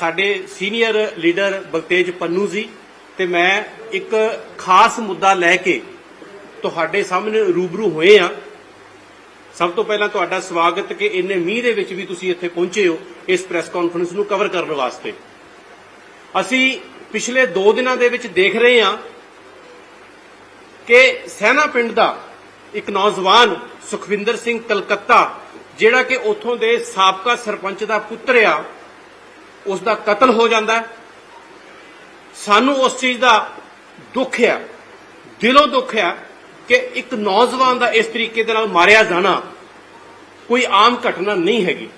ਸਾਡੇ senior leader Baltej Pannu ਜੀ ਤੇ ਮੈਂ ਇੱਕ ਖਾਸ ਮੁੱਦਾ ਲੈ ਕੇ ਤੁਹਾਡੇ ਸਾਹਮਣੇ ਰੂਬਰੂ ਹੋਏ ਆ ਸਭ ਤੋਂ ਪਹਿਲਾਂ ਤੁਹਾਡਾ ਸਵਾਗਤ ਕਿ ਇੰਨੇ ਮੀਂਹ ਦੇ ਵਿੱਚ ਵੀ ਤੁਸੀਂ ਇੱਥੇ ਪਹੁੰਚੇ ਹੋ ਇਸ ਪ੍ਰੈਸ ਕਾਨਫਰੰਸ ਨੂੰ ਕਵਰ ਕਰਨ ਵਾਸਤੇ। ਅਸੀਂ ਪਿਛਲੇ 2 ਦਿਨਾਂ ਦੇ ਵਿੱਚ ਦੇਖ ਰਹੇ ਹਾਂ ਕਿ ਸੈਨਾ ਪਿੰਡ ਦਾ ਇੱਕ ਨੌਜਵਾਨ ਸੁਖਵਿੰਦਰ ਸਿੰਘ ਕਲਕੱਤਾ, ਜਿਹੜਾ ਕਿ ਉੱਥੋਂ ਦੇ ਸਾਬਕਾ ਸਰਪੰਚ ਦਾ ਪੁੱਤਰ ਆ ਉਸ ਦਾ ਕਤਲ ਹੋ ਜਾਂਦਾ ਸਾਨੂੰ ਉਸ ਚੀਜ਼ ਦਾ ਦੁੱਖ ਹੈ, ਦਿਲੋਂ ਦੁੱਖ ਹੈ ਕਿ ਇੱਕ ਨੌਜਵਾਨ ਦਾ ਇਸ ਤਰੀਕੇ ਦੇ ਨਾਲ ਮਾਰਿਆ ਜਾਣਾ ਕੋਈ ਆਮ ਘਟਨਾ ਨਹੀਂ ਹੈਗੀ।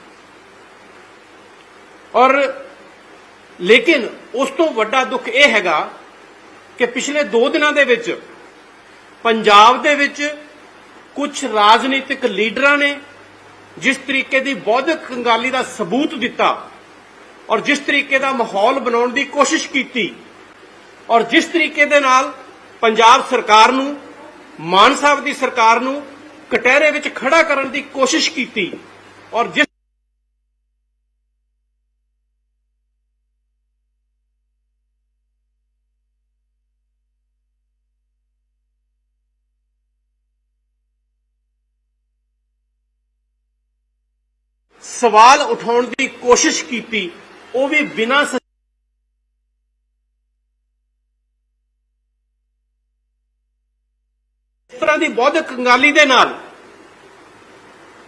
ਔਰ ਲੇਕਿਨ ਉਸ ਤੋਂ ਵੱਡਾ ਦੁੱਖ ਇਹ ਹੈਗਾ ਕਿ ਪਿਛਲੇ 2 ਦਿਨਾਂ ਦੇ ਵਿੱਚ ਪੰਜਾਬ ਦੇ ਵਿੱਚ ਕੁਝ ਰਾਜਨੀਤਿਕ ਲੀਡਰਾਂ ਨੇ ਜਿਸ ਤਰੀਕੇ ਦੀ ਬੌਧਿਕ ਕੰਗਾਲੀ ਦਾ ਸਬੂਤ ਦਿੱਤਾ ਔਰ ਜਿਸ ਤਰੀਕੇ ਦਾ ਮਾਹੌਲ ਬਣਾਉਣ ਦੀ ਕੋਸ਼ਿਸ਼ ਕੀਤੀ, ਔਰ ਜਿਸ ਤਰੀਕੇ ਦੇ ਨਾਲ ਪੰਜਾਬ ਸਰਕਾਰ ਨੂੰ, ਮਾਨ ਸਾਹਿਬ ਦੀ ਸਰਕਾਰ ਨੂੰ ਕਟਹਿਰੇ ਵਿੱਚ ਖੜਾ ਕਰਨ ਦੀ ਕੋਸ਼ਿਸ਼ ਕੀਤੀ, ਔਰ ਜਿਸ ਸਵਾਲ ਉਠਾਉਣ ਦੀ ਕੋਸ਼ਿਸ਼ ਕੀਤੀ ਉਹ ਵੀ ਬਿਨਾਂ ਤਰ੍ਹਾਂ ਦੀ ਬੌਧਿਕ ਕੰਗਾਲੀ ਦੇ ਨਾਲ।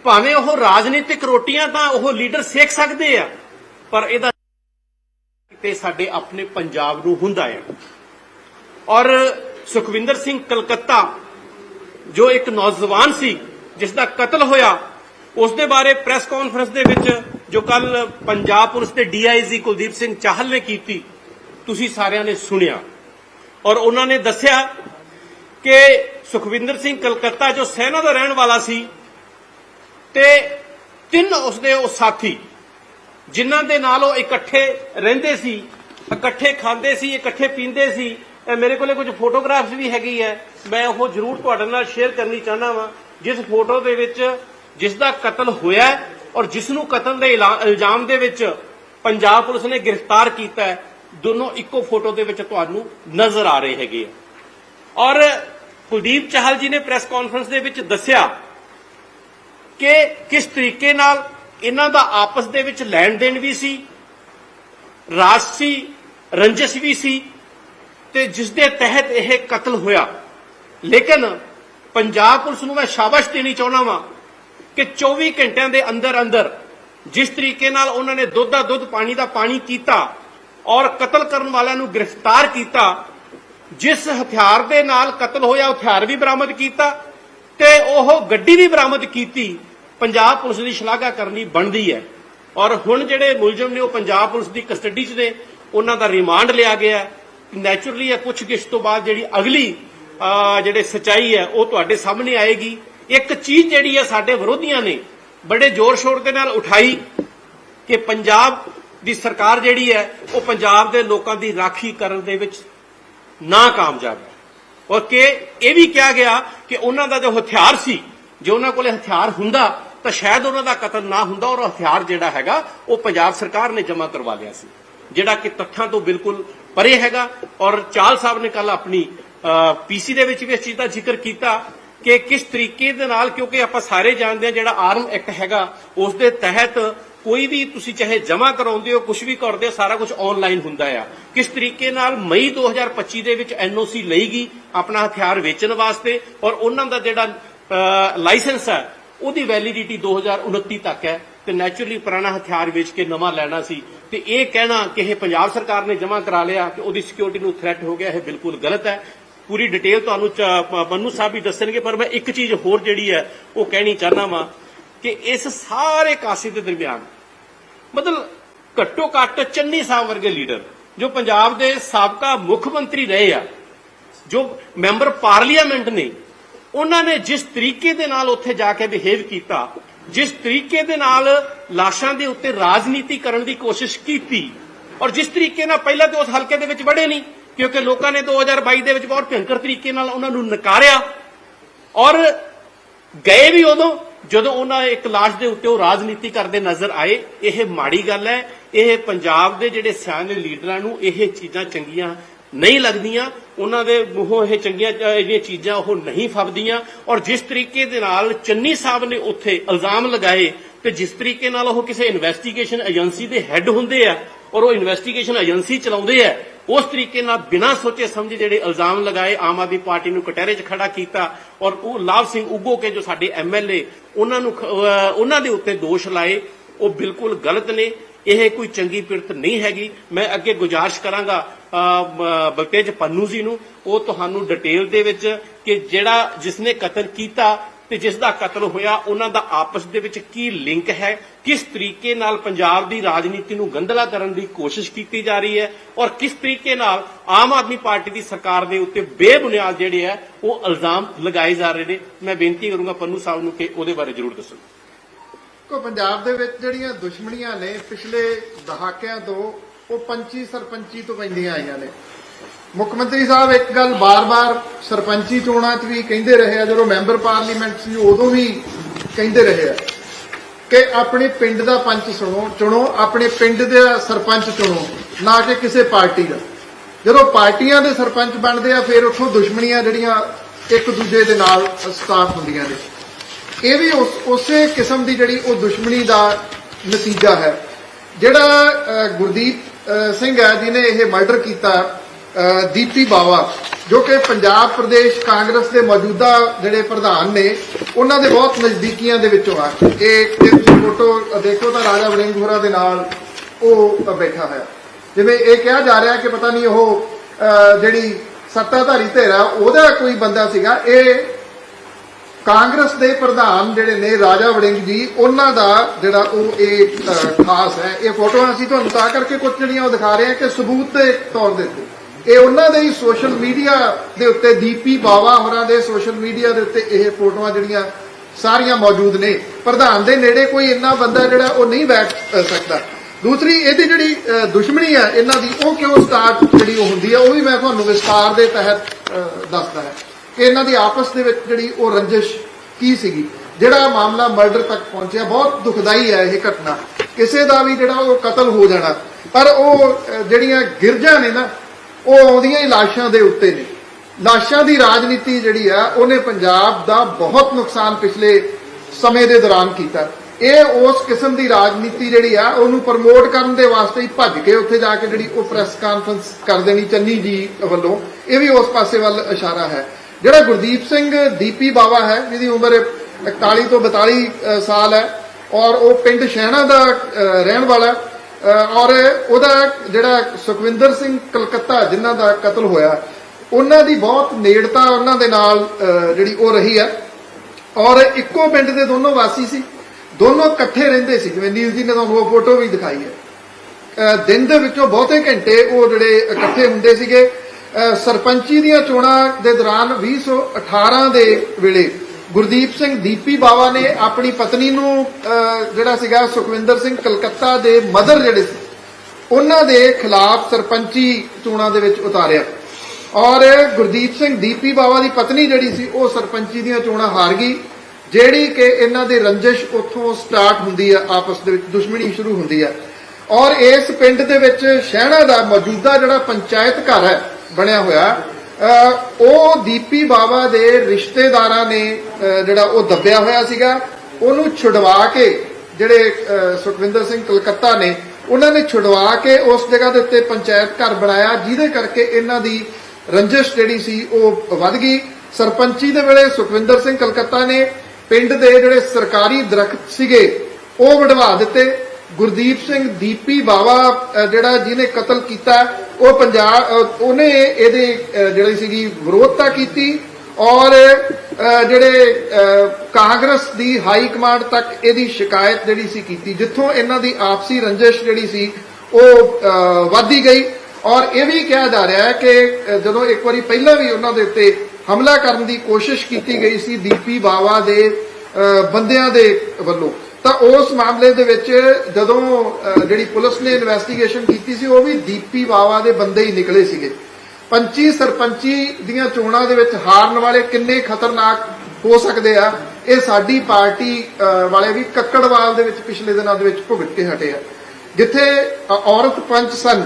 ਭਾਵੇਂ ਉਹ ਰਾਜਨੀਤਿਕ ਰੋਟੀਆਂ ਤਾਂ ਉਹ ਲੀਡਰ ਸੇਕ ਸਕਦੇ ਆ, ਪਰ ਇਹਦਾ ਤੇ ਸਾਡੇ ਆਪਣੇ ਪੰਜਾਬ ਨੂੰ ਹੁੰਦਾ ਹੈ ਔਰ ਸੁਖਵਿੰਦਰ ਸਿੰਘ ਕਲਕੱਤਾ, ਜੋ ਇੱਕ ਨੌਜਵਾਨ ਸੀ ਜਿਸ ਦਾ ਕਤਲ ਹੋਇਆ ਉਸ ਦੇ ਬਾਰੇ ਪ੍ਰੈਸ ਕਾਨਫਰੰਸ ਦੇ ਵਿੱਚ ਜੋ ਕੱਲ ਪੰਜਾਬ ਪੁਲਿਸ ਦੇ ਡੀਆਈਜੀ ਕੁਲਦੀਪ ਸਿੰਘ ਚਾਹਲ ਨੇ ਕੀਤੀ, ਤੁਸੀਂ ਸਾਰਿਆਂ ਨੇ ਸੁਣਿਆ। ਔਰ ਉਹਨਾਂ ਨੇ ਦੱਸਿਆ ਕਿ ਸੁਖਵਿੰਦਰ ਸਿੰਘ ਕਲਕੱਤਾ ਜੋ ਸੈਨਾ ਦਾ ਰਹਿਣ ਵਾਲਾ ਸੀ, ਤੇ ਤਿੰਨ ਉਸਦੇ ਉਹ ਸਾਥੀ, ਜਿਨ੍ਹਾਂ ਦੇ ਨਾਲ ਉਹ ਇਕੱਠੇ ਰਹਿੰਦੇ ਸੀ, ਇਕੱਠੇ ਖਾਂਦੇ ਸੀ, ਇਕੱਠੇ ਪੀਂਦੇ ਸੀ। ਮੇਰੇ ਕੋਲੇ ਕੁਝ ਫੋਟੋਗ੍ਰਾਫਸ ਵੀ ਹੈਗੀ ਹੈ। ਮੈਂ ਉਹ ਜ਼ਰੂਰ ਤੁਹਾਡੇ ਨਾਲ ਸ਼ੇਅਰ ਕਰਨੀ ਚਾਹਨਾ ਵਾਂ। ਜਿਸ ਫੋਟੋ ਦੇ ਵਿੱਚ ਜਿਸ ਦਾ ਕਤਲ ਹੋਇਆ ਔਰ ਜਿਸ ਨੂੰ ਕਤਲ ਦੇ ਇਲਾ- ਇਲਜ਼ਾਮ ਦੇ ਵਿੱਚ ਪੰਜਾਬ ਪੁਲਿਸ ਨੇ ਗ੍ਰਿਫਤਾਰ ਕੀਤਾ ਹੈ, ਦੋਨੋਂ ਇੱਕੋ ਫੋਟੋ ਦੇ ਵਿੱਚ ਤੁਹਾਨੂੰ ਨਜ਼ਰ ਆ ਰਹੇ ਹੈਗੇ ਆ। ਔਰ ਕੁਲਦੀਪ ਚਾਹਲ ਜੀ ਨੇ ਪ੍ਰੈਸ ਕਾਨਫਰੰਸ ਦੇ ਵਿੱਚ ਦੱਸਿਆ ਕਿ ਕਿਸ ਤਰੀਕੇ ਨਾਲ ਇਹਨਾਂ ਦਾ ਆਪਸ ਦੇ ਵਿੱਚ ਲੈਣ ਦੇਣ ਵੀ ਸੀ ਰਾਜਸੀ ਰੰਜਿਸ਼ ਵੀ ਸੀ ਤੇ ਜਿਸ ਦੇ ਤਹਿਤ ਇਹ ਕਤਲ ਹੋਇਆ। ਲੇਕਿਨ ਪੰਜਾਬ ਪੁਲਿਸ ਨੂੰ ਮੈਂ ਸ਼ਾਬਾਸ਼ ਦੇਣੀ ਚਾਹੁੰਦਾ ਵਾਂ ਕਿ 24 ਘੰਟਿਆਂ ਦੇ ਅੰਦਰ ਅੰਦਰ ਜਿਸ ਤਰੀਕੇ ਨਾਲ ਉਹਨਾਂ ਨੇ ਦੁੱਧ ਦਾ ਦੁੱਧ, ਪਾਣੀ ਦਾ ਪਾਣੀ ਕੀਤਾ ਔਰ ਕਤਲ ਕਰਨ ਵਾਲਿਆਂ ਨੂੰ ਗ੍ਰਿਫਤਾਰ ਕੀਤਾ, ਜਿਸ ਹਥਿਆਰ ਦੇ ਨਾਲ ਕਤਲ ਹੋਇਆ, ਹਥਿਆਰ ਵੀ ਬਰਾਮਦ ਕੀਤਾ ਤੇ ਉਹ ਗੱਡੀ ਵੀ ਬਰਾਮਦ ਕੀਤੀ, ਪੰਜਾਬ ਪੁਲਿਸ ਦੀ ਸ਼ਲਾਘਾ ਕਰਨੀ ਬਣਦੀ ਹੈ। ਔਰ ਹੁਣ ਜਿਹੜੇ ਮੁਲਜ਼ਮ ਨੇ ਉਹ ਪੰਜਾਬ ਪੁਲਿਸ ਦੀ ਕਸਟਡੀ 'ਚ ਨੇ, ਉਹਨਾਂ ਦਾ ਰਿਮਾਂਡ ਲਿਆ ਗਿਆ ਨੈਚੁਰਲੀ ਇਹ ਪੁੱਛਗਿੱਛ ਤੋਂ ਬਾਅਦ ਜਿਹੜੀ ਅਗਲੀ ਜਿਹੜੇ ਸਚਾਈ ਹੈ, ਉਹ ਤੁਹਾਡੇ ਸਾਹਮਣੇ ਆਏਗੀ। ਇੱਕ ਚੀਜ਼ ਜਿਹੜੀ ਹੈ ਸਾਡੇ ਵਿਰੋਧੀਆਂ ਨੇ ਬੜੇ ਜ਼ੋਰ ਸ਼ੋਰ ਦੇ ਨਾਲ ਉਠਾਈ ਕਿ ਪੰਜਾਬ ਦੀ ਸਰਕਾਰ ਜਿਹੜੀ ਹੈ, ਉਹ ਪੰਜਾਬ ਦੇ ਲੋਕਾਂ ਦੀ ਰਾਖੀ ਕਰਨ ਦੇ ਵਿੱਚ ਨਾ ਕਾਮਯਾਬ ਹੈ। ਔਰ ਕਿ ਇਹ ਵੀ ਕਿਹਾ ਗਿਆ ਕਿ ਉਹਨਾਂ ਦਾ ਜੋ ਹਥਿਆਰ ਸੀ, ਜੇ ਉਹਨਾਂ ਕੋਲੇ ਹਥਿਆਰ ਹੁੰਦਾ, ਤਾਂ ਸ਼ਾਇਦ ਉਹਨਾਂ ਦਾ ਕਤਲ ਨਾ ਹੁੰਦਾ ਔਰ ਹਥਿਆਰ ਜਿਹੜਾ ਹੈਗਾ, ਉਹ ਪੰਜਾਬ ਸਰਕਾਰ ਨੇ ਜਮ੍ਹਾਂ ਕਰਵਾ ਲਿਆ ਸੀ। ਜਿਹੜਾ ਕਿ ਤੱਥਾਂ ਤੋਂ ਬਿਲਕੁਲ ਪਰੇ ਹੈਗਾ ਔਰ ਚਾਲ ਸਾਹਿਬ ਨੇ ਕੱਲ ਆਪਣੀ ਪੀਸੀ ਦੇ ਵਿੱਚ ਵੀ ਇਸ ਚੀਜ਼ ਦਾ ਜ਼ਿਕਰ ਕੀਤਾ ਕਿ ਕਿਸ ਤਰੀਕੇ ਦੇ ਨਾਲ, ਕਿਉਂਕਿ ਆਪਾਂ ਸਾਰੇ ਜਾਣਦੇ ਹਾਂ ਜਿਹੜਾ ਆਰਮ ਐਕਟ ਹੈਗਾ ਉਸ ਦੇ ਤਹਿਤ ਕੋਈ ਵੀ ਤੁਸੀਂ ਚਾਹੇ ਜਮ੍ਹਾਂ ਕਰਾਉਂਦੇ ਹੋ ਕੁਝ ਵੀ ਕਰਦੇ ਹੋ, ਸਾਰਾ ਕੁਝ ਆਨਲਾਈਨ ਹੁੰਦਾ ਆ। ਕਿਸ ਤਰੀਕੇ ਨਾਲ ਮਈ 2025 ਦੇ ਵਿੱਚ ਐਨਓਸੀ ਲਈਗੀ ਆਪਣਾ ਹਥਿਆਰ ਵੇਚਣ ਵਾਸਤੇ, ਔਰ ਉਹਨਾਂ ਦਾ ਜਿਹੜਾ ਲਾਇਸੈਂਸ ਹੈ, ਉਹਦੀ ਵੈਲਿਡਿਟੀ 2029 ਤੱਕ ਹੈ। ਤੇ ਨੈਚੁਰਲੀ ਪੁਰਾਣਾ ਹਥਿਆਰ ਵੇਚ ਕੇ ਨਵਾਂ ਲੈਣਾ ਸੀ। ਤੇ ਇਹ ਕਹਿਣਾ ਕਿ ਇਹ ਪੰਜਾਬ ਸਰਕਾਰ ਨੇ ਜਮ੍ਹਾਂ ਕਰਾ ਲਿਆ ਕਿ ਉਹਦੀ ਸਿਕਿਉਰਿਟੀ ਨੂੰ ਥ੍ਰੈਟ ਹੋ ਗਿਆ, ਇਹ ਬਿਲਕੁਲ ਗਲਤ ਹੈ। ਪੂਰੀ ਡਿਟੇਲ ਤੁਹਾਨੂੰ ਚ- ਮੰਨੂ ਸਾਹਿਬ ਵੀ ਦੱਸਣਗੇ, ਪਰ ਮੈਂ ਇੱਕ ਚੀਜ਼ ਹੋਰ ਜਿਹੜੀ ਹੈ, ਉਹ ਕਹਿਣੀ ਚਾਹਨਾ ਵਾਂ ਕਿ ਇਸ ਸਾਰੇ ਕਾਸੇ ਦੇ ਦਰਮਿਆਨ, ਮਤਲਬ ਘੱਟੋ ਘੱਟ ਚੰਨੀ ਸਾਹਿਬ ਵਰਗੇ ਲੀਡਰ, ਜੋ ਪੰਜਾਬ ਦੇ ਸਾਬਕਾ ਮੁੱਖ ਮੰਤਰੀ ਰਹੇ ਆ, ਜੋ ਮੈਂਬਰ ਪਾਰਲੀਮੈਂਟ ਨੇ, ਉਹਨਾਂ ਨੇ ਜਿਸ ਤਰੀਕੇ ਦੇ ਨਾਲ ਉੱਥੇ ਜਾ ਕੇ ਬਿਹੇਵ ਕੀਤਾ, ਜਿਸ ਤਰੀਕੇ ਦੇ ਨਾਲ ਲਾਸ਼ਾਂ ਦੇ ਉੱਤੇ ਰਾਜਨੀਤੀ ਕਰਨ ਦੀ ਕੋਸ਼ਿਸ਼ ਕੀਤੀ, ਔਰ ਜਿਸ ਤਰੀਕੇ ਨਾਲ ਪਹਿਲਾਂ ਤੇ ਉਸ ਹਲਕੇ ਦੇ ਵਿੱਚ ਵੜੇ ਨਹੀਂ ਕਿਉਂਕਿ ਲੋਕਾਂ ਨੇ 2022 ਦੇ ਵਿੱਚ ਬਹੁਤ ਭਿਅੰਕਰ ਤਰੀਕੇ ਨਾਲ ਉਹਨਾਂ ਨੂੰ ਨਕਾਰਿਆ। ਔਰ ਗਏ ਵੀ ਉਦੋਂ, ਜਦੋਂ ਉਹਨਾਂ ਇੱਕ ਲਾਸ਼ ਦੇ ਉੱਤੇ ਉਹ ਰਾਜਨੀਤੀ ਕਰਦੇ ਨਜ਼ਰ ਆਏ। ਇਹ ਮਾੜੀ ਗੱਲ ਹੈ। ਇਹ ਪੰਜਾਬ ਦੇ ਜਿਹੜੇ ਸਿਆਣੇ ਲੀਡਰਾਂ ਨੂੰ ਇਹ ਚੀਜ਼ਾਂ ਚੰਗੀਆਂ ਨਹੀਂ ਲੱਗਦੀਆਂ। ਉਹਨਾਂ ਦੇ ਮੂੰਹੋਂ ਇਹ ਚੰਗੀਆਂ ਜਿਹੜੀਆਂ ਚੀਜ਼ਾਂ ਉਹ ਨਹੀਂ ਫੱਬਦੀਆਂ। ਔਰ ਜਿਸ ਤਰੀਕੇ ਦੇ ਨਾਲ ਚੰਨੀ ਸਾਹਿਬ ਨੇ ਉੱਥੇ ਇਲਜ਼ਾਮ ਲਗਾਏ ਤੇ ਜਿਸ ਤਰੀਕੇ ਨਾਲ ਉਹ ਕਿਸੇ ਇਨਵੈਸਟੀਗੇਸ਼ਨ ਏਜੰਸੀ ਦੇ ਹੈੱਡ ਹੁੰਦੇ ਆ ਔਰ ਉਹ ਇਨਵੈਸਟੀਗੇਸ਼ਨ ਏਜੰਸੀ ਚਲਾਉਂਦੇ ਆ। ਉਸ ਤਰੀਕੇ ਨਾਲ ਬਿਨਾਂ ਸੋਚੇ ਸਮਝੇ ਜਿਹੜੇ ਇਲਜ਼ਾਮ ਲਗਾਏ, ਆਮ ਆਦਮੀ ਪਾਰਟੀ ਨੂੰ ਕਟਹਿਰੇ 'ਚ ਖੜਾ ਕੀਤਾ ਔਰ ਉਹ ਲਾਭ ਸਿੰਘ ਉਗੋ ਕੇ ਜੋ ਸਾਡੇ ਐਮਐਲਏ ਉਹਨਾਂ ਨੂੰ ਖ- ਅਹ ਉਹਨਾਂ ਦੇ ਉੱਤੇ ਦੋਸ਼ ਲਾਏ, ਉਹ ਬਿਲਕੁਲ ਗਲਤ ਨੇ। ਇਹ ਕੋਈ ਚੰਗੀ ਪਿਰਤ ਨਹੀਂ ਹੈਗੀ। ਮੈਂ ਅੱਗੇ ਗੁਜ਼ਾਰਿਸ਼ ਕਰਾਂਗਾ ਬਲਤੇਜ ਪੰਨੂ ਜੀ ਨੂੰ। ਉਹ ਤੁਹਾਨੂੰ ਡਿਟੇਲ ਦੇ ਵਿੱਚ ਕਿ ਜਿਹੜਾ ਜਿਸਨੇ ਕਤਲ ਕੀਤਾ ਤੇ ਜਿਸ ਦਾ ਕਤਲ ਹੋਇਆ, ਉਹਨਾਂ ਦਾ ਆਪਸ ਦੇ ਵਿੱਚ ਕੀ ਲਿੰਕ ਹੈ? ਕਿਸ ਤਰੀਕੇ ਨਾਲ ਪੰਜਾਬ ਦੀ ਰਾਜਨੀਤੀ ਨੂੰ ਗੰਧਲਾ ਕਰਨ ਦੀ ਕੋਸ਼ਿਸ਼ ਕੀਤੀ ਜਾ ਰਹੀ ਹੈ? ਔਰ ਕਿਸ ਤਰੀਕੇ ਨਾਲ ਆਮ ਆਦਮੀ ਪਾਰਟੀ ਦੀ ਸਰਕਾਰ ਦੇ ਉੱਤੇ ਬੇਬੁਨਿਆਦ ਜਿਹੜੇ ਹੈ, ਉਹ ਇਲਜ਼ਾਮ ਲਗਾਏ ਜਾ ਰਹੇ ਨੇ? ਮੈਂ ਬੇਨਤੀ ਕਰੂੰਗਾ ਪੰਨੂ ਸਾਹਿਬ ਨੂੰ ਕਿ ਉਹਦੇ ਬਾਰੇ ਜ਼ਰੂਰ ਦੱਸੋ। ਕੋ ਪੰਜਾਬ ਦੇ ਵਿੱਚ ਜਿਹੜੀਆਂ ਦੁਸ਼ਮਣੀਆਂ ਨੇ, ਪਿਛਲੇ ਦਹਾਕਿਆਂ ਤੋਂ ਉਹ ਪੰਚੀ ਸਰਪੰਚੀ ਤੋਂ ਪੈਂਦੀਆਂ ਆਈਆਂ ਨੇ। ਮੁੱਖ ਮੰਤਰੀ ਸਾਹਿਬ ਇੱਕ ਗੱਲ ਬਾਰ-ਬਾਰ ਸਰਪੰਚੀ ਚੋਣਾਂ 'ਚ ਵੀ ਕਹਿੰਦੇ ਰਹੇ ਆ, ਜਦੋਂ ਮੈਂਬਰ ਪਾਰਲੀਮੈਂਟ ਸੀ ਉਦੋਂ ਵੀ ਕਹਿੰਦੇ ਰਹੇ ਆ ਕਿ ਆਪਣੇ ਪਿੰਡ ਦਾ ਪੰਚ ਸੁਣੋ, ਚੁਣੋ, ਆਪਣੇ ਪਿੰਡ ਦਾ ਸਰਪੰਚ ਚੁਣੋ, ਨਾ ਕਿ ਕਿਸੇ ਪਾਰਟੀ ਦਾ। ਜਦੋਂ ਪਾਰਟੀਆਂ ਦੇ ਸਰਪੰਚ ਬਣਦੇ ਆ, ਫਿਰ ਉੱਥੋਂ ਦੁਸ਼ਮਣੀਆਂ ਜਿਹੜੀਆਂ ਇੱਕ ਦੂਜੇ ਦੇ ਨਾਲ ਸਟਾਰਟ ਹੁੰਦੀਆਂ ਨੇ। ਇਹ ਵੀ ਉਸੇ ਕਿਸਮ ਦੀ ਜਿਹੜੀ ਉਹ ਦੁਸ਼ਮਣੀ ਦਾ ਨਤੀਜਾ ਹੈ। ਜਿਹੜਾ ਗੁਰਦੀਪ ਸਿੰਘ ਹੈ, ਜਿਹਨੇ ਇਹ ਮਰਡਰ ਕੀਤਾ ਦੀਪੀ ਬਾਵਾ, ਜੋ ਕਿ ਪੰਜਾਬ ਪ੍ਰਦੇਸ਼ ਕਾਂਗਰਸ ਦੇ ਮੌਜੂਦਾ ਜਿਹੜੇ ਪ੍ਰਧਾਨ ਨੇ, ਉਹਨਾਂ ਦੇ ਬਹੁਤ ਨਜ਼ਦੀਕੀਆਂ ਦੇ ਵਿੱਚੋਂ ਆ। ਇਹ ਤੁਸੀਂ ਫੋਟੋ ਦੇਖੋ ਤਾਂ ਰਾਜਾ ਵੜਿੰਗ ਹੋਰਾਂ ਦੇ ਨਾਲ ਉਹ ਬੈਠਾ ਹੋਇਆ। ਜਿਵੇਂ ਇਹ ਕਿਹਾ ਜਾ ਰਿਹਾ ਕਿ ਪਤਾ ਨਹੀਂ ਉਹ ਜਿਹੜੀ ਸੱਤਾਧਾਰੀ ਧਿਰ ਆ, ਉਹਦਾ ਕੋਈ ਬੰਦਾ ਸੀਗਾ। ਇਹ ਕਾਂਗਰਸ ਦੇ ਪ੍ਰਧਾਨ ਜਿਹੜੇ ਨੇ, ਰਾਜਾ ਵੜਿੰਗ ਜੀ, ਉਹਨਾਂ ਦਾ ਜਿਹੜਾ ਉਹ ਇਹ ਖਾਸ ਹੈ। ਇਹ ਫੋਟੋਆਂ ਅਸੀਂ ਤੁਹਾਨੂੰ ਤਾਂ ਕਰਕੇ ਕੁਝ ਜਿਹੜੀਆਂ ਉਹ ਦਿਖਾ ਰਹੇ ਹਾਂ ਕਿ ਸਬੂਤ ਦੇ ਤੌਰ ਦੇ ਉੱਤੇ। ਇਹ ਉਹਨਾਂ ਦੇ ਹੀ ਸੋਸ਼ਲ ਮੀਡੀਆ ਦੇ ਉੱਤੇ ਦੀਪੀ ਬਾਵਾ ਹੋਰਾਂ ਦੇ ਸੋਸ਼ਲ ਮੀਡੀਆ ਦੇ ਉੱਤੇ ਇਹ ਫੋਟੋਆਂ ਜਿਹੜੀਆਂ ਸਾਰੀਆਂ ਮੌਜੂਦ ਨੇ। ਪ੍ਰਧਾਨ ਦੇ ਨੇੜੇ ਕੋਈ ਇੰਨਾ ਬੰਦਾ ਜਿਹੜਾ ਉਹ ਨਹੀਂ ਬੈਠ ਸਕਦਾ। ਦੂਸਰੀ, ਇਹਦੀ ਜਿਹੜੀ ਦੁਸ਼ਮਣੀ ਹੈ ਇਹਨਾਂ ਦੀ, ਉਹ ਕਿਉਂ ਸਟਾਰਟ ਜਿਹੜੀ ਹੁੰਦੀ ਹੈ ਉਹ ਵੀ ਮੈਂ ਤੁਹਾਨੂੰ ਵਿਸਤਾਰ ਦੇ ਤਹਿਤ ਦੱਸਦਾ ਹੈ। ਕਿ ਇਹਨਾਂ ਦੀ ਆਪਸ ਦੇ ਵਿੱਚ ਜਿਹੜੀ ਉਹ ਰੰਜਿਸ਼ ਕੀ ਸੀਗੀ? ਜਿਹੜਾ ਮਾਮਲਾ ਮਰਡਰ ਤੱਕ ਪਹੁੰਚਿਆ, ਬਹੁਤ ਦੁਖਦਾਈ ਹੈ ਇਹ ਘਟਨਾ। ਕਿਸੇ ਦਾ ਵੀ ਜਿਹੜਾ ਉਹ ਕਤਲ ਹੋ ਜਾਣਾ, ਪਰ ਉਹ ਜਿਹੜੀਆਂ ਗਿਰਜਾਂ ਨੇ ਨਾ ਉਹ ਆਉਂਦੀਆਂ ਹੀ ਲਾਸ਼ਾਂ ਦੇ ਉੱਤੇ ਨੇ। ਲਾਸ਼ਾਂ ਦੀ ਰਾਜਨੀਤੀ ਜਿਹੜੀ ਆ, ਉਹਨੇ ਪੰਜਾਬ ਦਾ ਬਹੁਤ ਨੁਕਸਾਨ ਪਿਛਲੇ ਸਮੇਂ ਦੇ ਦੌਰਾਨ ਕੀਤਾ। ਇਹ ਉਸ ਕਿਸਮ ਦੀ ਰਾਜਨੀਤੀ ਜਿਹੜੀ ਆ, ਉਹਨੂੰ ਪ੍ਰਮੋਟ ਕਰਨ ਦੇ ਵਾਸਤੇ ਹੀ ਭੱਜ ਕੇ ਉੱਥੇ ਜਾ ਕੇ ਜਿਹੜੀ ਉਹ ਪ੍ਰੈਸ ਕਾਨਫਰੰਸ ਕਰ ਦੇਣੀ ਚੰਨੀ ਜੀ ਵੱਲੋਂ। ਇਹ ਵੀ ਉਸ ਪਾਸੇ ਵੱਲ ਇਸ਼ਾਰਾ ਹੈ। ਜਿਹੜਾ ਗੁਰਦੀਪ ਸਿੰਘ ਦੀਪੀ ਬਾਵਾ ਹੈ, ਜਿਹਦੀ ਉਮਰ 41 ਤੋਂ 42 ਸਾਲ ਹੈ, ਔਰ ਉਹ ਪਿੰਡ ਸ਼ਹਿਣਾ ਦਾ ਰਹਿਣ ਵਾਲਾ ਔਰ ਉਹਦਾ ਜਿਹੜਾ ਸੁਖਵਿੰਦਰ ਸਿੰਘ ਕਲਕੱਤਾ ਜਿਨ੍ਹਾਂ ਦਾ ਕਤਲ ਹੋਇਆ, ਉਹਨਾਂ ਦੀ ਬਹੁਤ ਨੇੜਤਾ ਉਹਨਾਂ ਦੇ ਨਾਲ ਜਿਹੜੀ ਉਹ ਰਹੀ ਹੈ। ਔਰ ਇੱਕੋ ਪਿੰਡ ਦੇ ਦੋਨੋਂ ਵਾਸੀ ਸੀ। ਦੋਨੋਂ ਇਕੱਠੇ ਰਹਿੰਦੇ ਸੀ। ਜਿਵੇਂ ਨੀਲ ਜੀ ਨੇ ਤੁਹਾਨੂੰ ਉਹ ਫੋਟੋ ਵੀ ਦਿਖਾਈ ਹੈ। ਦਿਨ ਦੇ ਵਿੱਚੋਂ ਬਹੁਤੇ ਘੰਟੇ ਉਹ ਜਿਹੜੇ ਇਕੱਠੇ ਹੁੰਦੇ ਸੀਗੇ। ਸਰਪੰਚੀ ਦੀਆਂ ਚੋਣਾਂ ਦੇ ਦੌਰਾਨ 2018 ਦੇ ਵੇਲੇ ਗੁਰਦੀਪ ਸਿੰਘ ਦੀਪੀ ਬਾਵਾ ਨੇ ਆਪਣੀ ਪਤਨੀ ਨੂੰ ਜਿਹੜਾ ਸੀਗਾ ਸੁਖਵਿੰਦਰ ਸਿੰਘ ਕਲਕੱਤਾ ਦੇ ਮਦਰ ਜਿਹੜੇ ਸੀ, ਉਹਨਾਂ ਦੇ ਖਿਲਾਫ ਸਰਪੰਚੀ ਚੋਣਾਂ ਦੇ ਵਿੱਚ ਉਤਾਰਿਆ। ਔਰ ਗੁਰਦੀਪ ਸਿੰਘ ਦੀਪੀ ਬਾਵਾ ਦੀ ਪਤਨੀ ਜਿਹੜੀ ਸੀ, ਉਹ ਸਰਪੰਚੀ ਦੀਆਂ ਚੋਣਾਂ ਹਾਰ ਗਈ, ਜਿਹੜੀ ਕਿ ਇਹਨਾਂ ਦੀ ਰੰਜਿਸ਼ ਉੱਥੋਂ ਸਟਾਰਟ ਹੁੰਦੀ ਆ, ਆਪਸ ਦੇ ਵਿੱਚ ਦੁਸ਼ਮਣੀ ਸ਼ੁਰੂ ਹੁੰਦੀ ਆ। ਔਰ ਇਸ ਪਿੰਡ ਦੇ ਵਿੱਚ ਸ਼ਹਿਣਾ ਦਾ ਮੌਜੂਦਾ ਜਿਹੜਾ ਪੰਚਾਇਤ ਘਰ ਹੈ, ਬਣਿਆ ਹੋਇਆ ਉਹ ਦੀਪੀ ਬਾਵਾ ਦੇ ਰਿਸ਼ਤੇਦਾਰਾਂ ਨੇ ਜਿਹੜਾ ਉਹ ਦੱਬਿਆ ਹੋਇਆ ਸੀਗਾ, ਉਹਨੂੰ ਛੁਡਵਾ ਕੇ ਜਿਹੜੇ ਸੁਖਵਿੰਦਰ ਸਿੰਘ ਕਲਕੱਤਾ ਨੇ, ਉਹਨਾਂ ਨੇ ਛੁਡਵਾ ਕੇ ਉਸ ਜਗ੍ਹਾ ਦੇ ਉੱਤੇ ਪੰਚਾਇਤ ਘਰ ਬਣਾਇਆ, ਜਿਹਦੇ ਕਰਕੇ ਇਹਨਾਂ ਦੀ ਰੰਜਿਸ਼ ਜਿਹੜੀ ਸੀ ਉਹ ਵੱਧ ਗਈ। ਸਰਪੰਚੀ ਦੇ ਵੇਲੇ ਸੁਖਵਿੰਦਰ ਸਿੰਘ ਕਲਕੱਤਾ ਨੇ ਪਿੰਡ ਦੇ ਜਿਹੜੇ ਸਰਕਾਰੀ ਦਰਖਤ ਸੀਗੇ, ਉਹ ਵਢਵਾ ਦਿੱਤੇ। ਗੁਰਦੀਪ ਸਿੰਘ ਦੀਪੀ ਬਾਵਾ ਜਿਹੜਾ ਜਿਹਨੇ ਕਤਲ ਕੀਤਾ ਉਹ ਪੰਜਾਬ ਉਹਨੇ ਇਹਦੇ ਅਹ, ਜਿਹੜੀ ਸੀਗੀ ਵਿਰੋਧਤਾ ਕੀਤੀ ਔਰ ਜਿਹੜੇ ਕਾਂਗਰਸ ਦੀ ਹਾਈ ਕਮਾਂਡ ਤੱਕ ਇਹਦੀ ਸ਼ਿਕਾਇਤ ਜਿਹੜੀ ਸੀ ਕੀਤੀ ਜਿੱਥੋਂ ਇਹਨਾਂ ਦੀ ਆਪਸੀ ਰੰਜਿਸ਼ ਜਿਹੜੀ ਸੀ ਉਹ ਅਹ, ਵੱਧਦੀ ਗਈ ਔਰ ਇਹ ਵੀ ਕਿਹਾ ਜਾ ਰਿਹਾ ਹੈ ਕਿ ਜਦੋਂ ਇੱਕ ਵਾਰੀ ਪਹਿਲਾਂ ਵੀ ਉਹਨਾਂ ਦੇ ਉੱਤੇ ਹਮਲਾ ਕਰਨ ਦੀ ਕੋਸ਼ਿਸ਼ ਕੀਤੀ ਗਈ ਸੀ ਦੀਪੀ ਬਾਵਾ ਦੇ ਬੰਦਿਆਂ ਦੇ ਵੱਲੋਂ। ਤਾਂ ਉਸ ਮਾਮਲੇ ਦੇ ਵਿੱਚ ਜਦੋਂ ਜਿਹੜੀ ਪੁਲਿਸ ਨੇ ਇਨਵੈਸਟੀਗੇਸ਼ਨ ਕੀਤੀ ਸੀ, ਉਹ ਵੀ ਦੀਪੀ ਬਾਵਾ ਦੇ ਬੰਦੇ ਹੀ ਨਿਕਲੇ ਸੀਗੇ। ਪੰਚੀ ਸਰਪੰਚੀ ਦੀਆਂ ਚੋਣਾਂ ਦੇ ਵਿੱਚ ਹਾਰਨ ਵਾਲੇ ਕਿੰਨੇ ਖਤਰਨਾਕ ਹੋ ਸਕਦੇ ਆ, ਇਹ ਸਾਡੀ ਪਾਰਟੀ ਵਾਲੇ ਵੀ ਕੱਕੜਵਾਲ ਦੇ ਵਿੱਚ ਪਿਛਲੇ ਦਿਨਾਂ ਦੇ ਵਿੱਚ ਭੁਗਤ ਕੇ ਹਟੇ ਆ। ਜਿੱਥੇ ਔਰਤ ਪੰਚ ਸਨ,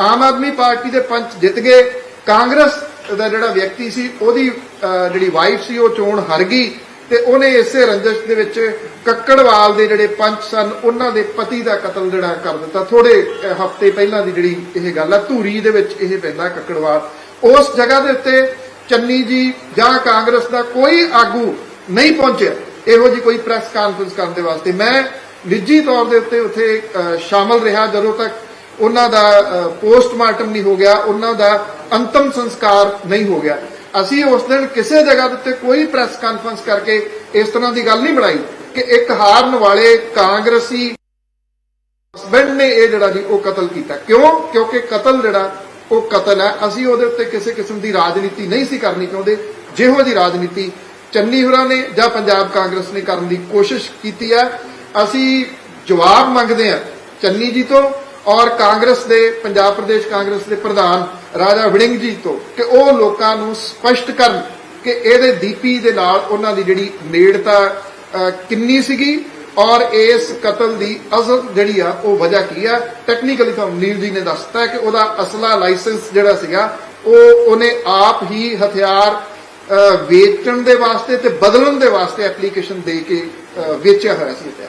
ਆਮ ਆਦਮੀ ਪਾਰਟੀ ਦੇ ਪੰਚ ਜਿੱਤ ਗਏ, ਕਾਂਗਰਸ ਦਾ ਜਿਹੜਾ ਵਿਅਕਤੀ ਸੀ, ਉਹਦੀ ਜਿਹੜੀ ਵਾਈਫ ਸੀ, ਉਹ ਚੋਣ ਹਾਰ ਗਈ ਤੇ ਉਹਨੇ ਇਸੇ ਰੰਜਸ਼ ਦੇ ਵਿੱਚ ਕੱਕੜਵਾਲ ਦੇ ਜਿਹੜੇ ਪੰਚ ਸਨ, ਉਹਨਾਂ ਦੇ ਪਤੀ ਦਾ ਕਤਲ ਜਿਹੜਾ ਕਰ ਦਿੱਤਾ। ਥੋੜੇ ਹਫ਼ਤੇ ਪਹਿਲਾਂ ਦੀ ਜਿਹੜੀ ਇਹ ਗੱਲ ਆ, ਧੂਰੀ ਦੇ ਵਿੱਚ ਇਹ ਪੈਂਦਾ ਕੱਕੜਵਾਲ। ਉਸ ਜਗ੍ਹਾ ਦੇ ਉੱਤੇ ਚੰਨੀ ਜੀ ਜਾਂ ਕਾਂਗਰਸ ਦਾ ਕੋਈ ਆਗੂ ਨਹੀਂ ਪਹੁੰਚਿਆ। ਇਹੋ ਜੀ ਕੋਈ ਪ੍ਰੈਸ ਕਾਨਫਰੰਸ ਕਰਨ ਦੇ ਵਾਸਤੇ। ਮੈਂ ਨਿੱਜੀ ਤੌਰ ਦੇ ਉੱਤੇ ਉੱਥੇ ਸ਼ਾਮਲ ਰਿਹਾ ਜਦੋਂ ਤੱਕ ਉਹਨਾਂ ਦਾ ਪੋਸਟਮਾਰਟਮ ਨਹੀਂ ਹੋ ਗਿਆ, ਉਹਨਾਂ ਦਾ ਅੰਤਮ ਸੰਸਕਾਰ ਨਹੀਂ ਹੋ ਗਿਆ। ਅਸੀਂ ਉਸ ਦਿਨ ਕਿਸੇ ਜਗ੍ਹਾ ਦੇ ਉੱਤੇ ਕੋਈ ਪ੍ਰੈਸ ਕਾਨਫਰੰਸ ਕਰਕੇ ਇਸ ਤਰ੍ਹਾਂ ਦੀ ਗੱਲ ਨਹੀਂ ਬਣਾਈ ਕਿ ਇੱਕ ਹਾਰਨ ਵਾਲੇ ਕਾਂਗਰਸੀ ਹਸਬੈਂਡ ਨੇ ਇਹ ਜਿਹੜਾ ਜੀ ਉਹ ਕਤਲ ਕੀਤਾ। ਕਿਉਂ? ਕਿਉਂਕਿ ਕਤਲ ਜਿਹੜਾ, ਉਹ ਕਤਲ ਹੈ। ਅਸੀਂ ਉਹਦੇ ਉੱਤੇ ਕਿਸੇ ਕਿਸਮ ਦੀ ਰਾਜਨੀਤੀ ਨਹੀਂ ਸੀ ਕਰਨੀ ਚਾਹੁੰਦੇ। ਜਿਹੋ ਜੀ ਰਾਜਨੀਤੀ ਚੰਨੀ ਹੋਰਾਂ ਨੇ ਜਾਂ ਪੰਜਾਬ ਕਾਂਗਰਸ ਨੇ ਕਰਨ ਦੀ ਕੋਸ਼ਿਸ਼ ਕੀਤੀ ਹੈ। ਅਸੀਂ ਜਵਾਬ ਮੰਗਦੇ ਹਾਂ ਚੰਨੀ ਜੀ ਤੋਂ ਔਰ ਕਾਂਗਰਸ ਦੇ, ਪੰਜਾਬ ਪ੍ਰਦੇਸ਼ ਕਾਂਗਰਸ ਦੇ ਪ੍ਰਧਾਨ ਰਾਜਾ ਵੜਿੰਗ ਜੀ ਤੋਂ ਕਿ ਉਹ ਲੋਕਾਂ ਨੂੰ ਸਪਸ਼ਟ ਕਰਨ ਕਿ ਇਹਦੇ ਦੀਪੀ ਦੇ ਨਾਲ ਉਹਨਾਂ ਦੀ ਜਿਹੜੀ ਨੇੜਤਾ ਕਿੰਨੀ ਸੀਗੀ ਔਰ ਇਸ ਕਤਲ ਦੀ ਅਸਲ ਜਿਹੜੀ ਆ ਉਹ ਵਜ੍ਹਾ ਕੀ ਆ। ਟੈਕਨੀਕਲੀ ਤੁਹਾਨੂੰ ਨੀਲ ਜੀ ਨੇ ਦੱਸਤਾ ਕਿ ਉਹਦਾ ਅਸਲਾ ਲਾਇਸੈਂਸ ਜਿਹੜਾ ਸੀਗਾ, ਉਹ ਉਹਨੇ ਆਪ ਹੀ ਹਥਿਆਰ ਵੇਚਣ ਦੇ ਵਾਸਤੇ ਤੇ ਬਦਲਣ ਦੇ ਵਾਸਤੇ ਐਪਲੀਕੇਸ਼ਨ ਦੇ ਕੇ ਵੇਚਿਆ ਹੋਇਆ ਸੀ ਹਥਿਆਰ।